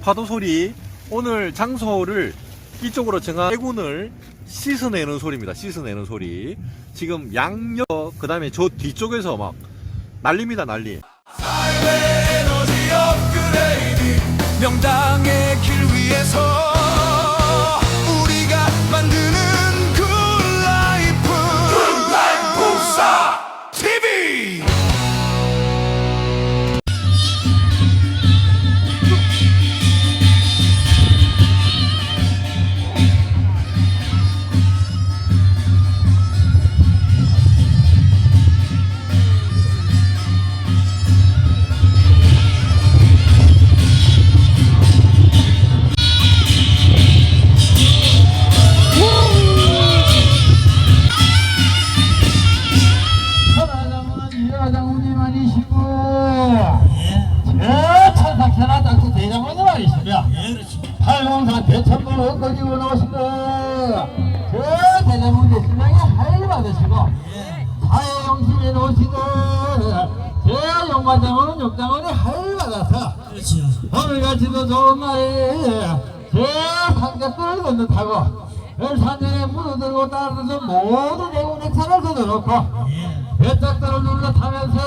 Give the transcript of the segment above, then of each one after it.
파도 소리 오늘 장소를 이쪽으로 정한 해군을 씻어내는 소리입니다. 씻어내는 소리. 지금 양옆 그 다음에 저 뒤쪽에서 막 난립니다 난리. 명당의 길 위에서 저 용관장군은 용장군이 하일 받아서 오늘같이도 좋은 날에 저 상자들을 건너타고 열산전에 무너들고 따라서 모든 대군 행사를 거둬놓고 배짝들을 눌러 타면서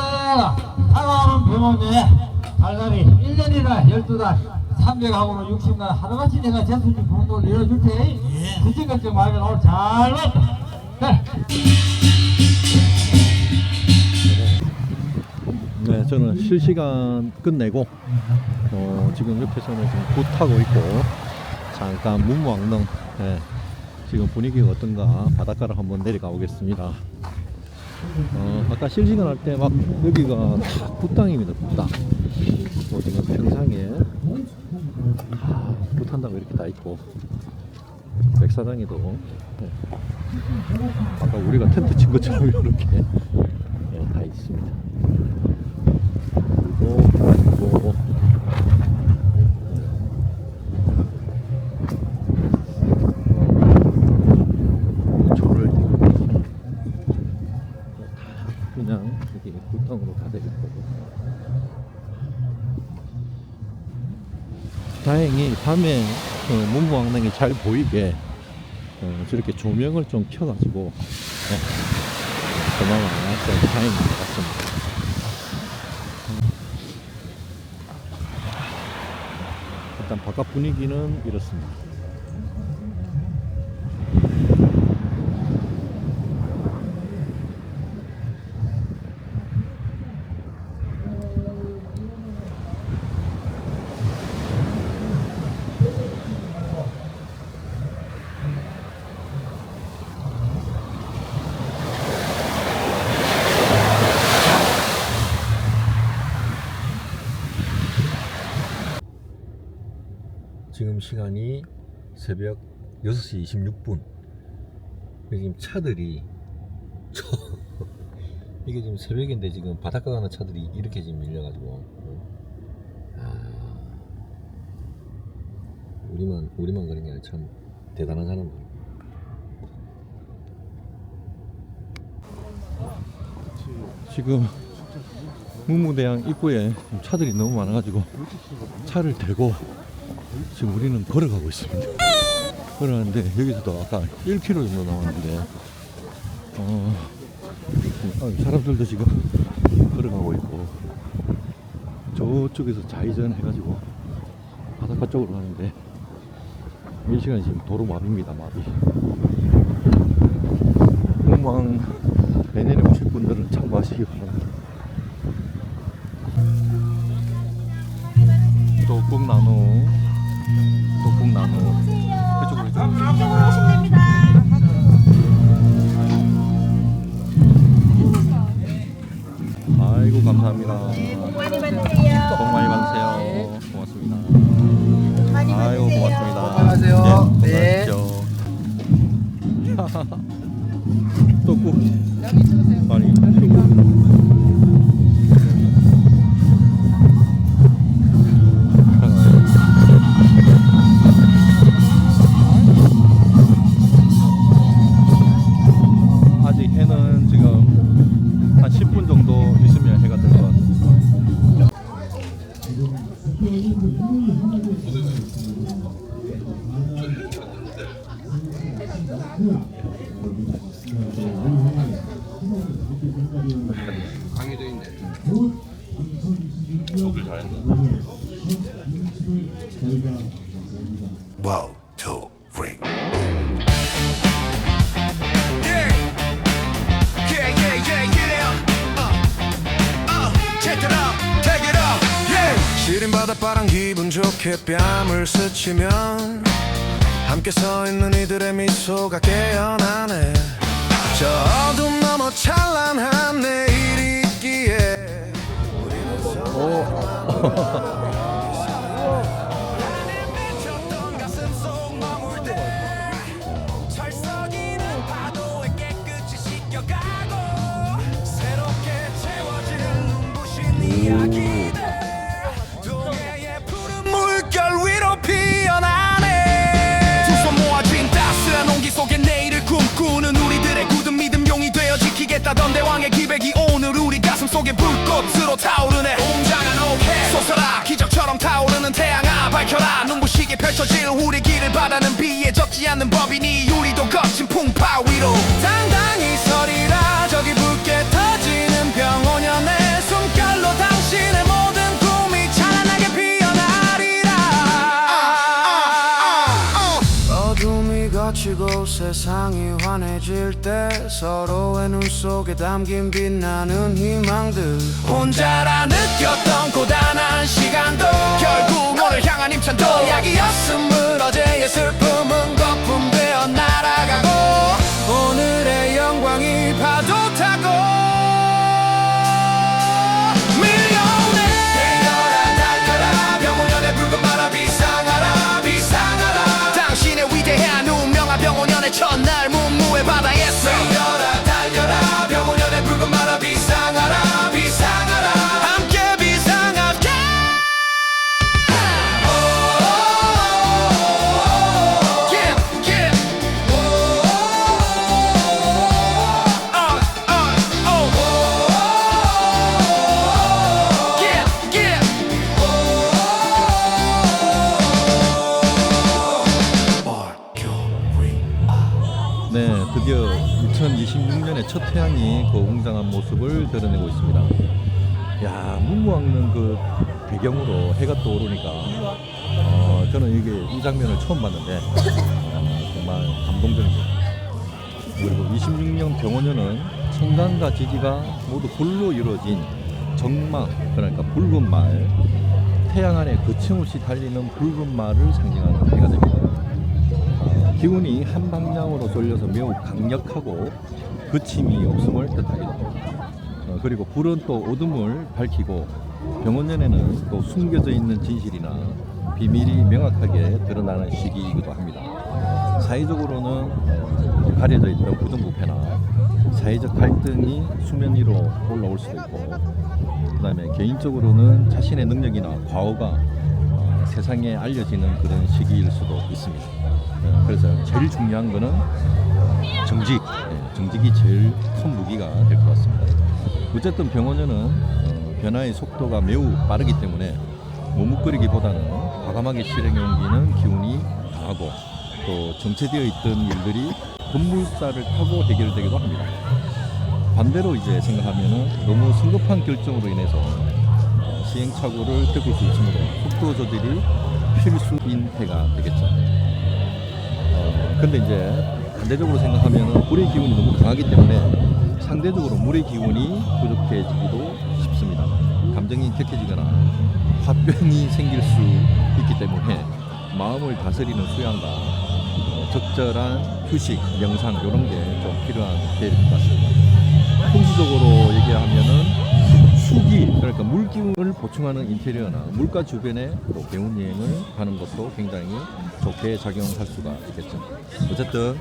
다가오는 병원에 달달이 1년이나 12달 300하고는 60날 하루같이 내가 재수님 공도를 이뤄줄 테니 그지 걱정 말고 오늘 잘 왔다 네. 네, 저는 실시간 끝내고 어, 지금 옆에서는 지금 굿 타고 있고 잠깐 문무왕릉 네, 지금 분위기가 어떤가 바닷가를 한번 내려가 보겠습니다. 어, 아까 실시간 할 때 막 여기가 다 굿땅입니다. 굿땅. 뭐 지금 평상에 다 굿한다고 이렇게 다 있고 백사장에도 네, 아까 우리가 텐트 친 것처럼 이렇게 네, 다 있습니다. 밤에 어, 문무왕릉이 잘 보이게 어, 저렇게 조명을 좀 켜가지고 네, 그나마 좀 다행인 것 같습니다. 일단 바깥 분위기는 이렇습니다. 지금 시간이 새벽 6시 26분. 지금 차들이 저 이게 지금 새벽인데 지금 바닷가 가는 차들이 이렇게 지금 밀려가지고 아 우리만 우리만 그런 게 아니라 참 대단한 사람들. 지금 문무대왕 입구에 차들이 너무 많아가지고 차를 대고 지금 우리는 걸어가고 있습니다. 걸어가는데 여기서도 아까 1km 정도 나왔는데 어, 아, 사람들도 지금 걸어가고 있고 저쪽에서 좌회전 해가지고 바닷가 쪽으로 가는데 이 시간이 지금 도로 마비입니다 마비. 공망 내년에 오실 분들은 참고하시기 바랍니다. 독국나무 독국나무. 그쪽으로 이쪽으로 이쪽으로 오시면 됩니다. 아이고 감사합니다 One, two, three. Yeah. Yeah, yeah, yeah, yeah. Uh, uh, check it out, take it out. Yeah. 시린 바닷바람 기분 좋게 뺨을 스치면 함께 서 있는 이들의 미소가 깨어나네. 저 어둠 너머 찬란한 내일이 있기에 미쳤던 지키겠다던 대왕의 기백이 오늘 우리 가슴 속에 불꽃으로 타오르네. 웅장한 오해 솟아라 기적처럼 타오르는 태양아 밝혀라. 눈부시게 펼쳐질 우리 길을 바라는 비에 젖지 않는 법이니 우리도 거친 풍파 위로 환해질 때 서로의 눈 속에 담긴 빛나는 희망들. 혼자라 느꼈던 고단한 시간도 결국 오늘 향한 힘찬도. 약이었음을 어제의 슬픔은 거품 드디어 2026년의 첫 태양이 그 웅장한 모습을 드러내고 있습니다. 야, 문무왕릉 그 배경으로 해가 떠오르니까 어, 저는 이게 이 장면을 처음 봤는데 어, 정말 감동적입니다. 그리고 26년 병원연은 청강과 지지가 모두 불로 이루어진 정막 그러니까 붉은 말 태양 안에 거침없이 달리는 붉은 말을 상징하는 해가 됩니다. 어, 기운이 한 방향으로 쏠려서 매우 강력하고 거침이 없음을 뜻하기도 합니다. 어, 그리고 불은 또 어둠을 밝히고 병원연에는 또 숨겨져 있는 진실이나 비밀이 명확하게 드러나는 시기이기도 합니다. 사회적으로는 어, 가려져 있던 부정부패나 사회적 갈등이 수면 위로 올라올 수도 있고 그다음에 개인적으로는 자신의 능력이나 과오가 어, 세상에 알려지는 그런 시기일 수도 있습니다. 어, 그래서 제일 중요한 거는 정직, 예, 정직이 제일 큰 무기가 될 것 같습니다. 어쨌든 병원에는 어, 변화의 속도가 매우 빠르기 때문에 머뭇거리기보다는 과감하게 실행에 옮기는 기운이 강하고 또 정체되어 있던 일들이 급물살을 타고 해결되기도 합니다. 반대로 이제 생각하면은 너무 성급한 결정으로 인해서 어, 시행착오를 겪을 수 있으므로 속도 조절이 필수인 해가 되겠죠. 어, 근데 이제 반대적으로 생각하면은 불의 기운이 너무 강하기 때문에 상대적으로 물의 기운이 부족해지기도 쉽습니다. 감정이 격해지거나 화병이 생길 수 있기 때문에 마음을 다스리는 수양과 어, 적절한 휴식, 명상 이런 게 좀 필요한 될것 같습니다. 풍수적으로 얘기하면은 수기 그러니까 물 기운을 보충하는 인테리어나 물가 주변에 또 배운 여행을 가는 것도 굉장히 좋게 작용할 수가 있겠죠. 어쨌든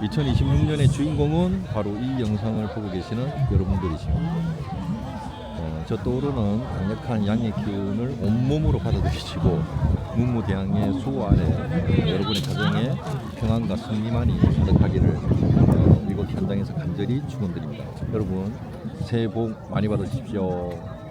2026년의 주인공은 바로 이 영상을 보고 계시는 여러분들이십니다. 어, 저 떠오르는 강력한 양의 기운을 온몸으로 받아들이시고 문무대왕의 수호 아래 여러분의 가정에 평안과 승리만이 가득하기를 어, 이곳 현장에서 간절히 축원드립니다. 여러분 새해 복 많이 받으십시오.